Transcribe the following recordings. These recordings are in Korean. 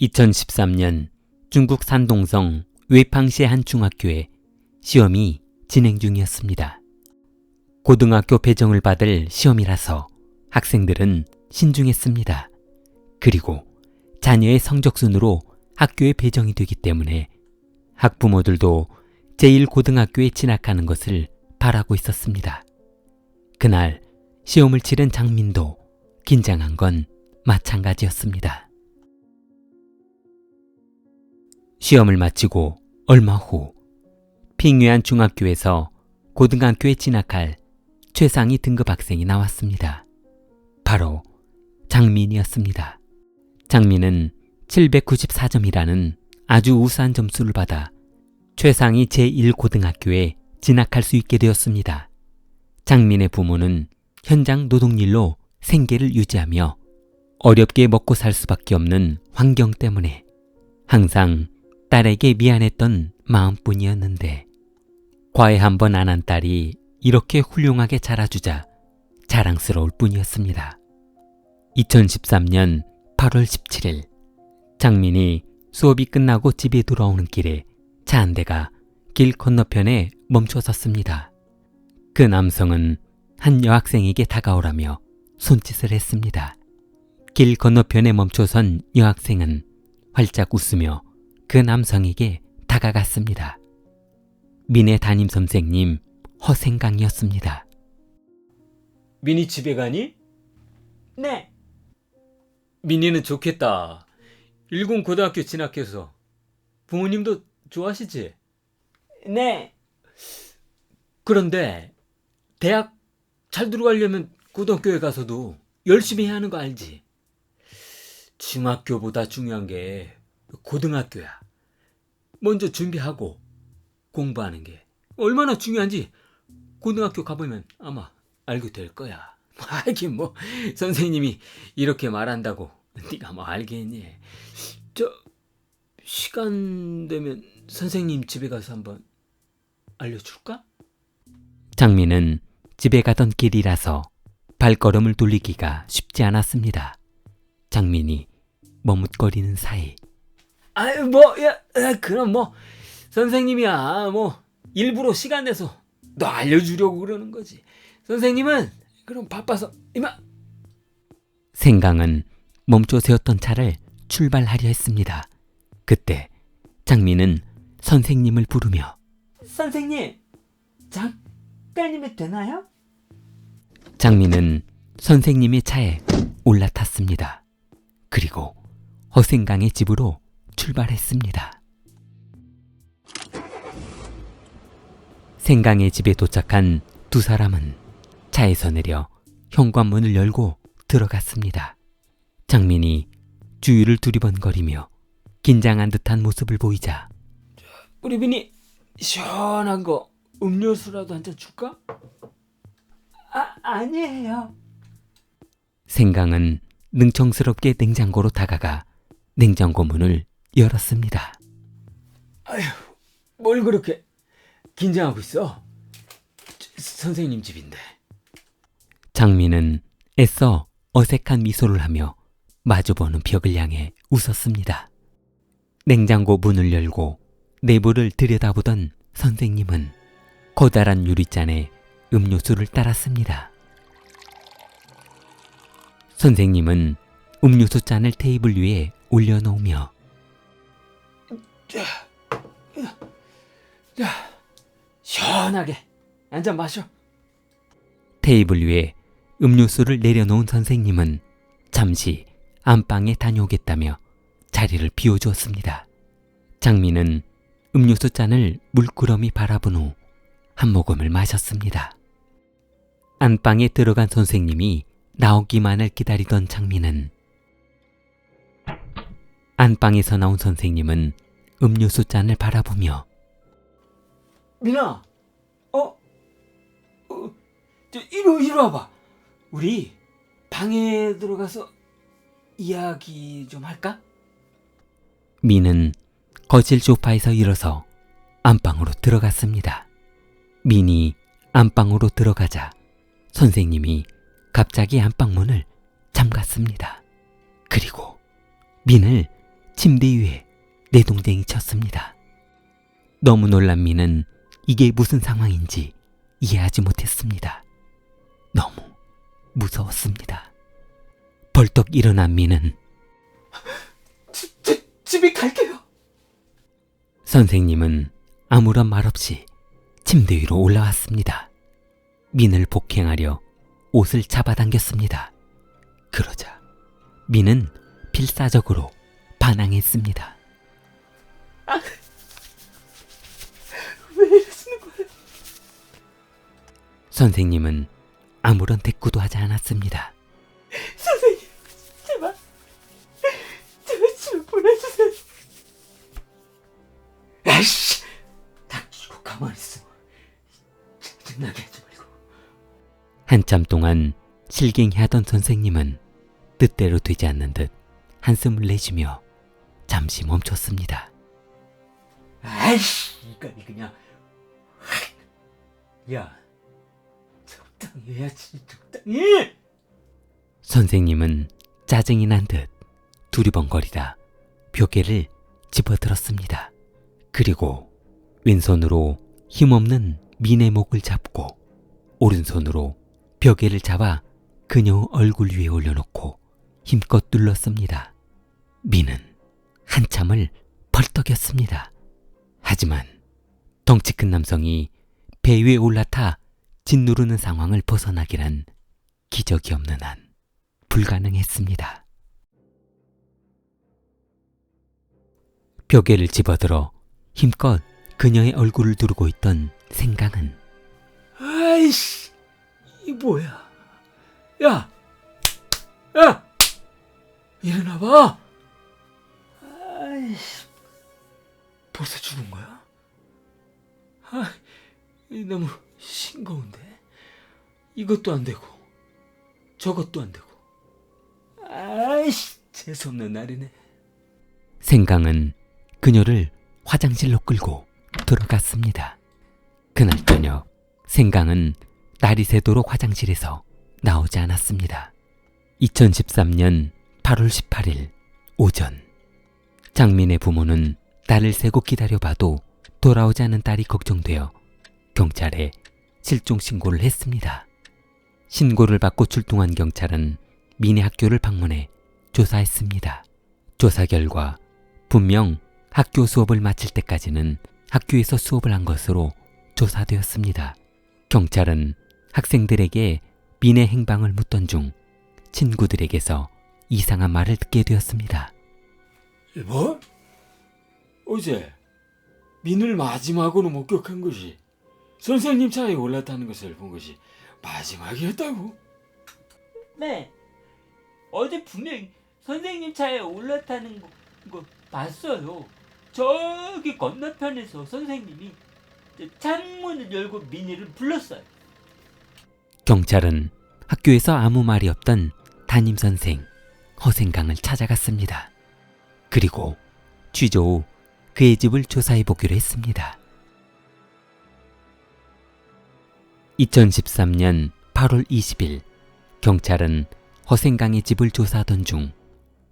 2013년 중국 산동성 웨팡시의 한 중학교에 시험이 진행 중이었습니다. 고등학교 배정을 받을 시험이라서 학생들은 신중했습니다. 그리고 자녀의 성적 순으로 학교에 배정이 되기 때문에 학부모들도 제1고등학교에 진학하는 것을 바라고 있었습니다. 그날 시험을 치른 장민도 긴장한 건 마찬가지였습니다. 시험을 마치고 얼마 후 핑유안 중학교에서 고등학교에 진학할 최상위 등급 학생이 나왔습니다. 바로 장민이었습니다. 장민은 794점이라는 아주 우수한 점수를 받아 최상위 제1고등학교에 진학할 수 있게 되었습니다. 장민의 부모는 현장 노동일로 생계를 유지하며 어렵게 먹고 살 수밖에 없는 환경 때문에 항상 딸에게 미안했던 마음뿐이었는데 과외 한 번 안 한 딸이 이렇게 훌륭하게 자라주자 자랑스러울 뿐이었습니다. 2013년 8월 17일 장민이 수업이 끝나고 집에 돌아오는 길에 차 한 대가 길 건너편에 멈춰 섰습니다. 그 남성은 한 여학생에게 다가오라며 손짓을 했습니다. 길 건너편에 멈춰선 여학생은 활짝 웃으며 그 남성에게 다가갔습니다. 민의 담임 선생님 허생강이었습니다. 민이 집에 가니? 네. 민이는 좋겠다. 일군 고등학교 진학해서 부모님도 좋아하시지? 네. 그런데 대학 잘 들어가려면 고등학교에 가서도 열심히 해야 하는 거 알지? 중학교보다 중요한 게 고등학교야. 먼저 준비하고 공부하는 게 얼마나 중요한지 고등학교 가보면 아마 알게 될 거야. 하긴 뭐 선생님이 이렇게 말한다고 네가 뭐 알겠니? 저 시간 되면 선생님 집에 가서 한번 알려줄까? 장미는 집에 가던 길이라서 발걸음을 돌리기가 쉽지 않았습니다. 장민이 머뭇거리는 사이 아유 뭐 야 그럼 뭐 선생님이야 뭐 일부러 시간 내서 너 알려주려고 그러는 거지 선생님은 그럼 바빠서 이만 생강은 멈춰 세웠던 차를 출발하려 했습니다. 그때 장민은 선생님을 부르며 선생님 잠깐이면 되나요? 장민은 선생님의 차에 올라탔습니다. 그리고 허생강의 집으로 출발했습니다. 생강의 집에 도착한 두 사람은 차에서 내려 현관문을 열고 들어갔습니다. 장민이 주위를 두리번거리며 긴장한 듯한 모습을 보이자 우리 민이 시원한 거 음료수라도 한 잔 줄까? 아, 아니에요. 생강은 능청스럽게 냉장고로 다가가 냉장고 문을 열었습니다. 아휴, 뭘 그렇게 긴장하고 있어? 선생님 집인데. 장민은 애써 어색한 미소를 하며 마주보는 벽을 향해 웃었습니다. 냉장고 문을 열고 내부를 들여다보던 선생님은 커다란 유리잔에 음료수를 따랐습니다. 선생님은 음료수 잔을 테이블 위에 올려놓으며 자, 시원하게 한 잔 마셔. 테이블 위에 음료수를 내려놓은 선생님은 잠시 안방에 다녀오겠다며 자리를 비워주었습니다. 장민은 음료수 잔을 물끄러미 바라본 후 한 모금을 마셨습니다. 안방에 들어간 선생님이 나오기만을 기다리던 장민은 안방에서 나온 선생님은 음료수 잔을 바라보며 민아, 어, 어, 저 이리 이리 와봐. 우리 방에 들어가서 이야기 좀 할까? 민은 거실 소파에서 일어서 안방으로 들어갔습니다. 민이 안방으로 들어가자 선생님이 갑자기 안방문을 잠갔습니다. 그리고 민을 침대 위에 내동댕이 쳤습니다. 너무 놀란 미는 이게 무슨 상황인지 이해하지 못했습니다. 너무 무서웠습니다. 벌떡 일어난 미는 지, 집에 갈게요. 선생님은 아무런 말 없이 침대 위로 올라왔습니다. 민을 복행하려 옷을 잡아당겼습니다. 그러자 민은 필사적으로 반항했습니다. 왜 이러시는 거예요? 선생님은 아무런 대꾸도 하지 않았습니다. 선생님, 제발, 제발 집에 보내주세요. 아이씨, 닥치고 가만히 있어. 짜증나게 하지 말고. 한참 동안 실갱이하던 선생님은 뜻대로 되지 않는 듯 한숨을 내쉬며 잠시 멈췄습니다. 아이씨, 이까지 그냥. 야, 적당히 해야지, 적당히! 선생님은 짜증이 난 듯 두리번거리다 벽에를 집어들었습니다. 그리고 왼손으로 힘없는 민의 목을 잡고 오른손으로 벽에를 잡아 그녀 얼굴 위에 올려놓고 힘껏 눌렀습니다. 민은 한참을 벌떡였습니다. 하지만 덩치 큰 남성이 배 위에 올라타 짓누르는 상황을 벗어나기란 기적이 없는 한 불가능했습니다. 벽에를 집어들어 힘껏 그녀의 얼굴을 두르고 있던 생강은 아이씨, 이 뭐야? 야, 야, 일어나봐. 아이씨, 벌써 죽은 거야? 아, 이 너무 싱거운데. 이것도 안 되고, 저것도 안 되고. 아이씨, 재수없는 날이네. 생강은 그녀를 화장실로 끌고 들어갔습니다. 그날 저녁 생강은 날이 새도록 화장실에서 나오지 않았습니다. 2013년 8월 18일 오전 장민의 부모는 딸을 세고 기다려봐도 돌아오지 않은 딸이 걱정되어 경찰에 실종 신고를 했습니다. 신고를 받고 출동한 경찰은 민의 학교를 방문해 조사했습니다. 조사 결과 분명 학교 수업을 마칠 때까지는 학교에서 수업을 한 것으로 조사되었습니다. 경찰은 학생들에게 민의 행방을 묻던 중 친구들에게서 이상한 말을 듣게 되었습니다. 뭐? 어제 민을 마지막으로 목격한 것이 선생님 차에 올라타는 것을 본 것이 마지막이었다고? 네. 어제 분명 선생님 차에 올라타는 거, 거 봤어요. 저기 건너편에서 선생님이 저 창문을 열고 민희를 불렀어요. 경찰은 학교에서 아무 말이 없던 담임 선생 허생강을 찾아갔습니다. 그리고 취조 후 그의 집을 조사해 보기로 했습니다. 2013년 8월 20일 경찰은 허생강의 집을 조사하던 중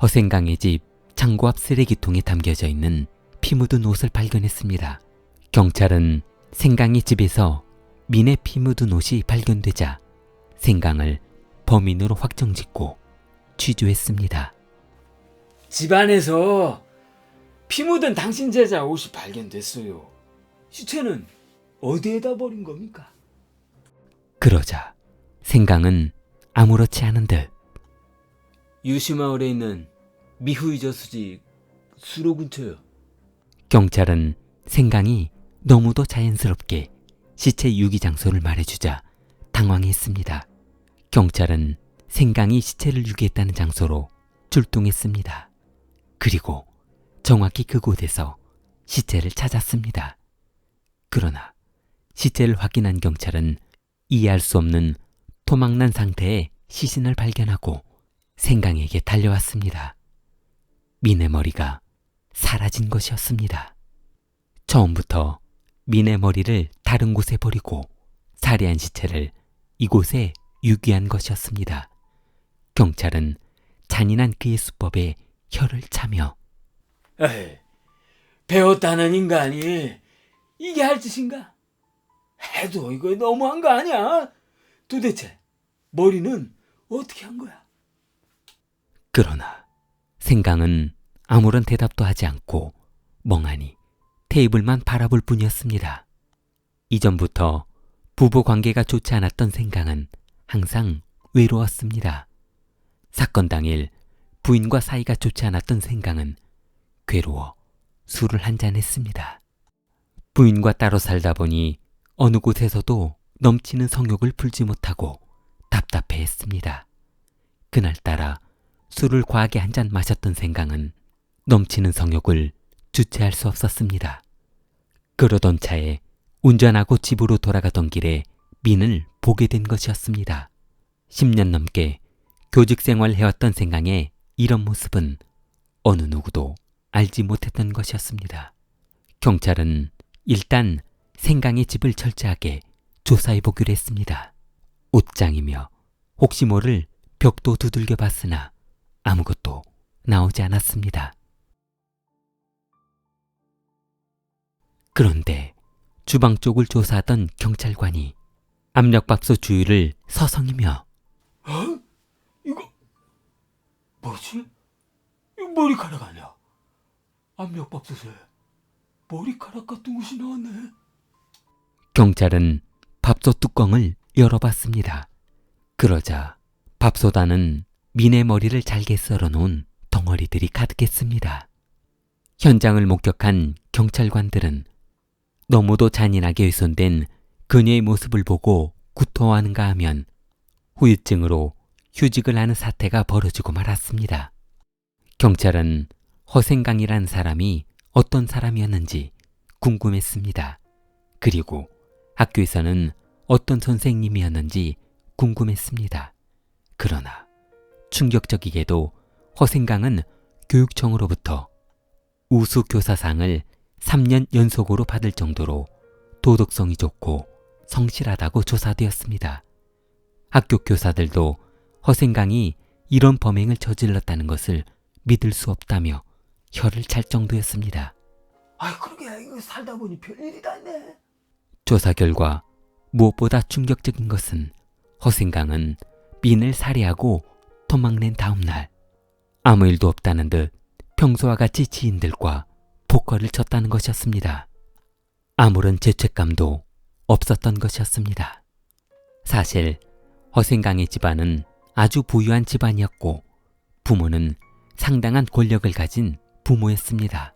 허생강의 집 창고 앞 쓰레기통에 담겨져 있는 피 묻은 옷을 발견했습니다. 경찰은 생강의 집에서 민의 피 묻은 옷이 발견되자 생강을 범인으로 확정짓고 취조했습니다. 집안에서 피 묻은 당신 제자 옷이 발견됐어요. 시체는 어디에다 버린 겁니까? 그러자 생강은 아무렇지 않은 듯 유시마을에 있는 미후이 저 수지 수로 근처요. 경찰은 생강이 너무도 자연스럽게 시체 유기 장소를 말해주자 당황했습니다. 경찰은 생강이 시체를 유기했다는 장소로 출동했습니다. 그리고 정확히 그곳에서 시체를 찾았습니다. 그러나 시체를 확인한 경찰은 이해할 수 없는 토막난 상태의 시신을 발견하고 생강에게 달려왔습니다. 민의 머리가 사라진 것이었습니다. 처음부터 민의 머리를 다른 곳에 버리고 살해한 시체를 이곳에 유기한 것이었습니다. 경찰은 잔인한 그의 수법에 혀를 차며 에이, 배웠다는 인간이 이게 할 짓인가? 해도 이거 너무한 거 아니야? 도대체 머리는 어떻게 한 거야? 그러나 생강은 아무런 대답도 하지 않고 멍하니 테이블만 바라볼 뿐이었습니다. 이전부터 부부 관계가 좋지 않았던 생강은 항상 외로웠습니다. 사건 당일 부인과 사이가 좋지 않았던 생강은 괴로워 술을 한 잔 했습니다. 부인과 따로 살다 보니 어느 곳에서도 넘치는 성욕을 풀지 못하고 답답해 했습니다. 그날따라 술을 과하게 한 잔 마셨던 생강은 넘치는 성욕을 주체할 수 없었습니다. 그러던 차에 운전하고 집으로 돌아가던 길에 민을 보게 된 것이었습니다. 10년 넘게 교직 생활 해왔던 생강의 이런 모습은 어느 누구도 알지 못했던 것이었습니다. 경찰은 일단 생강의 집을 철저하게 조사해 보기로 했습니다. 옷장이며 혹시 모를 벽도 두들겨 봤으나 아무것도 나오지 않았습니다. 그런데 주방 쪽을 조사하던 경찰관이 압력밥솥 주위를 서성이며 어? 이거 뭐지? 이거 머리카락 아니야? 압력밥솥에 머리카락 같은 것이 나왔네. 경찰은 밥솥 뚜껑을 열어봤습니다. 그러자 밥솥 안은 민의 머리를 잘게 썰어놓은 덩어리들이 가득했습니다. 현장을 목격한 경찰관들은 너무도 잔인하게 훼손된 그녀의 모습을 보고 구토하는가 하면 후유증으로 휴직을 하는 사태가 벌어지고 말았습니다. 경찰은 허생강이란 사람이 어떤 사람이었는지 궁금했습니다. 그리고 학교에서는 어떤 선생님이었는지 궁금했습니다. 그러나 충격적이게도 허생강은 교육청으로부터 우수 교사상을 3년 연속으로 받을 정도로 도덕성이 좋고 성실하다고 조사되었습니다. 학교 교사들도 허생강이 이런 범행을 저질렀다는 것을 믿을 수 없다며 혀를 찰 정도였습니다. 아, 그러게 이거 살다 보니 별일이 다 있네. 조사 결과 무엇보다 충격적인 것은 허생강은 민을 살해하고 도망낸 다음 날 아무 일도 없다는 듯 평소와 같이 지인들과 포커를 쳤다는 것이었습니다. 아무런 죄책감도 없었던 것이었습니다. 사실 허생강의 집안은 아주 부유한 집안이었고 부모는 상당한 권력을 가진 부모였습니다.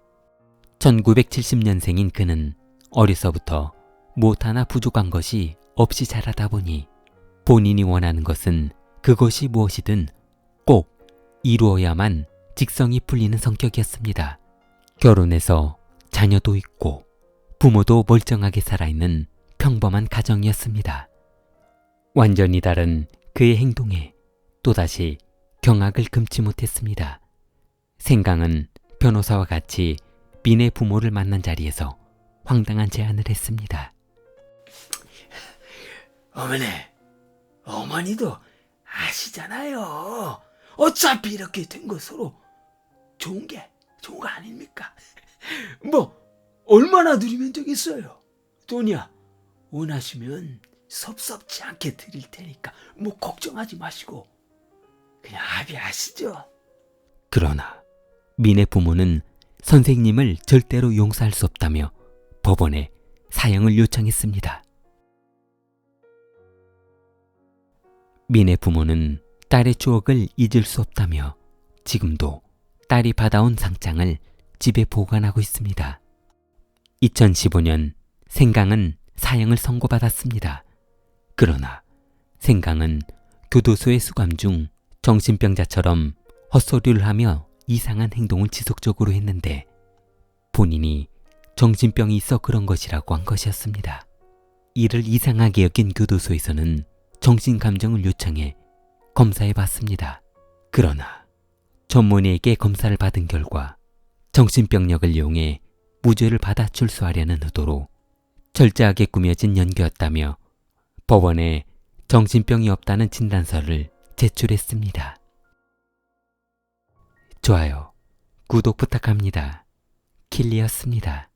1970년생인 그는 어려서부터 무엇 하나 부족한 것이 없이 자라다 보니 본인이 원하는 것은 그것이 무엇이든 꼭 이루어야만 직성이 풀리는 성격이었습니다. 결혼해서 자녀도 있고 부모도 멀쩡하게 살아있는 평범한 가정이었습니다. 완전히 다른 그의 행동에 또다시 경악을 금치 못했습니다. 생강은 변호사와 같이 민의 부모를 만난 자리에서 황당한 제안을 했습니다. 어머니, 어머니도 아시잖아요. 어차피 이렇게 된거 서로 좋은 게 좋은 거 아닙니까? 뭐 얼마나 드리면 되겠어요. 돈이야 원하시면 섭섭지 않게 드릴 테니까 뭐 걱정하지 마시고 그냥 합의하시죠. 그러나 민의 부모는 선생님을 절대로 용서할 수 없다며 법원에 사형을 요청했습니다. 민의 부모는 딸의 추억을 잊을 수 없다며 지금도 딸이 받아온 상장을 집에 보관하고 있습니다. 2015년 생강은 사형을 선고받았습니다. 그러나 생강은 교도소에 수감 중 정신병자처럼 헛소리를 하며 이상한 행동을 지속적으로 했는데 본인이 정신병이 있어 그런 것이라고 한 것이었습니다. 이를 이상하게 여긴 교도소에서는 정신감정을 요청해 검사해 봤습니다. 그러나 전문의에게 검사를 받은 결과 정신병력을 이용해 무죄를 받아 출소하려는 의도로 철저하게 꾸며진 연기였다며 법원에 정신병이 없다는 진단서를 제출했습니다. 좋아요, 구독 부탁합니다. 킬리였습니다.